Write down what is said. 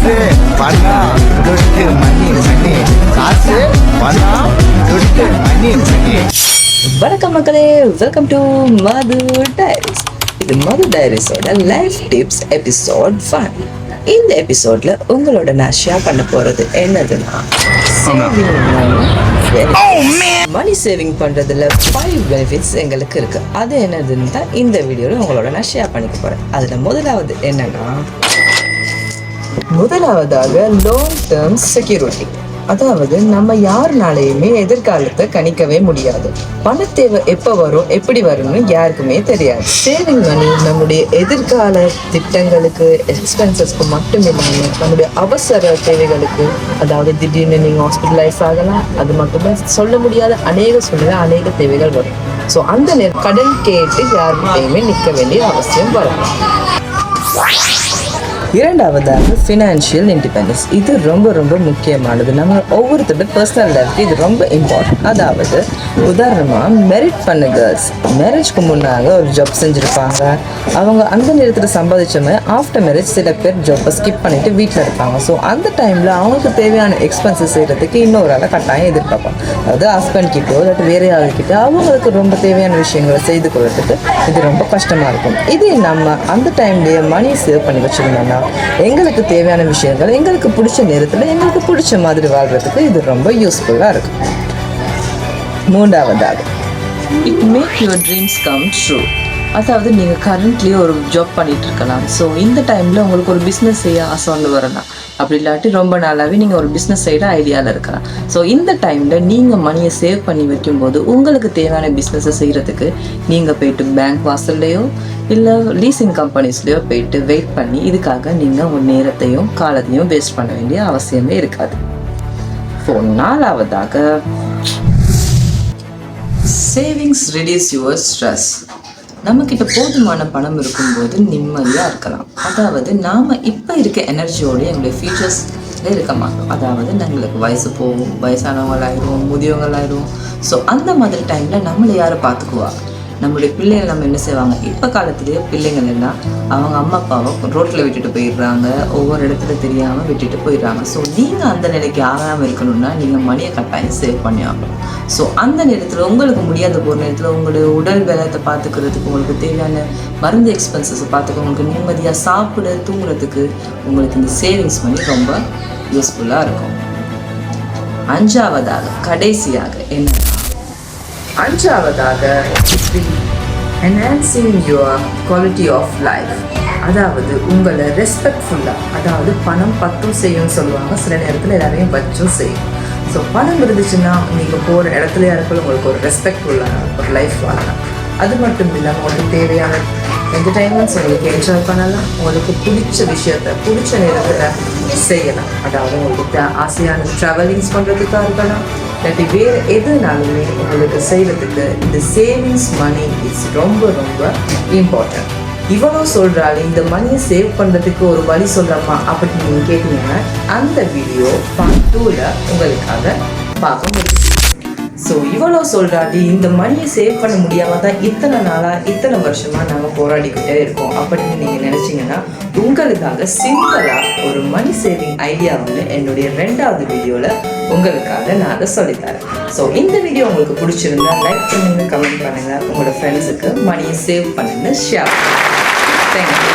காசு பணம் துட்டு மணி மணி. காசு பணம் துட்டு மணி மணி. வணக்கம் மக்களே வெல்கம் டு மது டைரிஸ் இது மது டைரிஸோட லைஃப் டிப்ஸ் எபிசோட் ஒன் இந்த எபிசோட்ல உங்களோட நான் ஷேர் பண்ண போறது என்னதுன்னா மணி சேவிங் பண்றதுல ஃபைவ் பெனிஃபிட்ஸ் எங்களுக்கு இருக்கு. அது என்னதுன்னு தான் இந்த வீடியோல உங்களோட நான் ஷேர் பண்ணிக்க போறேன். அதுல முதலாவது என்னன்னா முதலாவதாக லாங் டேர்ம் செக்யூரிட்டி அதாவது நம்ம யாருனாலையுமே எதிர்காலத்தை கணிக்கவே முடியாது. பண தேவை எப்போ வரும் எப்படி வரும்னு யாருக்குமே தெரியாது. சேவிங் மணி நம்முடைய எதிர்கால திட்டங்களுக்கு எக்ஸ்பென்சஸ்க்கு மட்டும் இல்லாமல் நம்முடைய அவசர தேவைகளுக்கு அதாவது திடீர்னு நீங்கள் ஹாஸ்பிட்டலைஸ் ஆகலாம் அது மட்டுமே சொல்ல முடியாத அநேக சூழ்நிலை அநேக தேவைகள் வரும். ஸோ அந்த நேரம் கடன் கேட்டு யாருக்கிட்டையுமே நிற்க வேண்டிய அவசியம் வரலாம். இரண்டாவதாக ஃபினான்ஷியல் இண்டிபெண்டன்ஸ் இது ரொம்ப ரொம்ப முக்கியமானது. நம்ம ஒவ்வொருத்தரோட பர்சனல் லைஃப்க்கு இது ரொம்ப இம்பார்ட்டன்ட் அதாவது உதாரணமாக மெரிட் பண்ண கேர்ள்ஸ் மேரேஜ்க்கு முன்னாக ஒரு ஜாப் செஞ்சுருப்பாங்க. அவங்க அந்த நேரத்தில் சம்பாதிச்சோமே ஆஃப்டர் மேரேஜ் சில பேர் ஜாப்பை ஸ்கிப் பண்ணிவிட்டு வீட்டில் இருப்பாங்க. ஸோ அந்த டைமில் அவங்களுக்கு தேவையான எக்ஸ்பென்சஸ் செய்கிறதுக்கு இன்னொரு ஆளை கட்டாயம் எதிர்பார்ப்பாங்க. அதாவது ஹஸ்பண்ட் கிட்டோ இல்லாட்டி வேறு யாருக்கிட்ட அவங்களுக்கு ரொம்ப தேவையான விஷயங்களை செய்து கொள்றதுக்கு இது ரொம்ப கஷ்டமாக இருக்கும். இதே நம்ம அந்த டைம்லேயே மணி சேவ் பண்ணி வச்சுருந்தோம்னா எங்களுக்கு தேவையான விஷயங்கள் எங்களுக்கு பிடிச்ச நேரத்தில் எங்களுக்கு பிடிச்ச மாதிரி வாழ்கிறதுக்கு இது ரொம்ப யூஸ்ஃபுல்லாக இருக்கும். மூன்றாவதாக it make your dreams come true அதாவது நீங்கள் கரண்ட்லி ஒரு ஜாப் பண்ணிகிட்டு இருக்கலாம். ஸோ இந்த டைமில் உங்களுக்கு ஒரு பிஸ்னஸ் செய்ய ஆசை வந்து வரலாம். அப்படி இல்லாட்டி ரொம்ப நாளாகவே நீங்கள் ஒரு பிஸ்னஸ் செய்கிற ஐடியாவில் இருக்கலாம். ஸோ இந்த டைமில் நீங்கள் மணியை சேவ் பண்ணி வைக்கும்போது உங்களுக்கு தேவையான பிஸ்னஸை செய்கிறதுக்கு நீங்கள் போயிட்டு பேங்க் வாசல்லையோ இல்லை லீசிங் கம்பெனிஸ்லையோ போயிட்டு வெயிட் பண்ணி இதுக்காக நீங்கள் உங்கள் நேரத்தையும் காலத்தையும் வேஸ்ட் பண்ண வேண்டிய அவசியமே இருக்காது. ஸோ நாலாவதாக சேவிங்ஸ் ரெடியூஸ் யுவர் ஸ்ட்ரெஸ் நம்மக்கிட்ட போதுமான பணம் இருக்கும்போது நிம்மதியாக இருக்கலாம். அதாவது நாம் இப்போ இருக்க எனர்ஜியோடய எங்களுடைய ஃபியூச்சர்ஸில் இருக்க மாட்டோம் அதாவது நம்மளுக்கு வயசு போகும் வயசானவங்களாயிரும் முதியவங்களாயிரும் ஸோ அந்த மாதிரி டைமில் நம்மளை யாரை பார்த்துக்குவா? நம்மளுடைய பிள்ளைகள் நம்ம என்ன செய்வாங்க? இப்போ காலத்துலேயே பிள்ளைங்கள் எல்லாம் அவங்க அம்மா அப்பாவை ரோட்டில் விட்டுட்டு போயிடுறாங்க. ஒவ்வொரு இடத்துல தெரியாமல் விட்டுட்டு போயிடுறாங்க. ஸோ நீங்கள் அந்த நிலைக்கு ஆகாமல் இருக்கணும்னா நீங்கள் மணியை கட்டாயம் சேவ் பண்ணி ஆகணும் ஸோ அந்த நேரத்தில் உங்களுக்கு முடியாத போகிற நேரத்தில் உங்களுடைய உடல் வேலத்தை பார்த்துக்கிறதுக்கு உங்களுக்கு தேவையான மருந்து எக்ஸ்பென்சஸை பார்த்துக்க உங்களுக்கு நிம்மதியாக சாப்பிட தூங்குறதுக்கு உங்களுக்கு இந்த சேவிங்ஸ் பண்ணி ரொம்ப யூஸ்ஃபுல்லாக இருக்கும். அஞ்சாவதாக கடைசியாக என்ன? அஞ்சாவதாக enhancing your quality of life அதாவது உங்களை ரெஸ்பெக்ட்ஃபுல்லாக அதாவது பணம் பத்தும் செய்யும்னு சொல்லுவாங்க. சில நேரத்தில் எல்லாரையும் வச்சும் செய்யும். ஸோ பணம் இருந்துச்சுன்னா நீங்கள் போகிற இடத்துலையா யாருக்கும் உங்களுக்கு ஒரு ரெஸ்பெக்ட்ஃபுல்லான ஒரு லைஃப் வாழலாம். அது மட்டும் இல்லாமல் உங்களுக்கு தேவையான என்டர்டைன்மெண்ட்ஸ் உங்களுக்கு என்ஜாய் பண்ணலாம். உங்களுக்கு பிடிச்ச விஷயத்த பிடிச்ச நேரத்தில் செய்யலாம். அதாவது உங்களுக்கு ஆசையான ட்ராவலிங்ஸ் பண்ணுறதுக்காக இருக்கலாம். இல்லாட்டி வேறு எதுனாலுமே உங்களுக்கு செய்கிறதுக்கு இந்த சேவிங்ஸ் மணி இஸ் ரொம்ப ரொம்ப இம்பார்ட்டன்ட் இவ்வளோ சொல்கிறாள் இந்த மணியை சேவ் பண்ணுறதுக்கு ஒரு வழி சொல்லலாமா அப்படின்னு நீங்கள் கேட்டீங்கன்னா அந்த வீடியோ பார்ட் டூவில் உங்களுக்காக பார்க்க முடியும். ஸோ இவ்வளோ சொல்கிறாடி இந்த மணியை சேவ் பண்ண முடியாமல் தான் இத்தனை நாளாக இத்தனை வருஷமாக நாங்கள் போராடிக்கிட்டே இருக்கோம். அப்படின்னு நீங்கள் நினச்சிங்கன்னா உங்களுக்காக சிம்பிளாக ஒரு மணி சேவிங் ஐடியா வந்து என்னுடைய ரெண்டாவது வீடியோவில் உங்களுக்காக நான் அதை சொல்லித்தரேன். ஸோ இந்த வீடியோ உங்களுக்கு பிடிச்சிருந்தா லைக் பண்ணுங்கள் கமெண்ட் பண்ணுங்கள் உங்களோட ஃப்ரெண்ட்ஸுக்கு மணியை சேவ் பண்ணுங்கள் ஷேர் தேங்க்யூ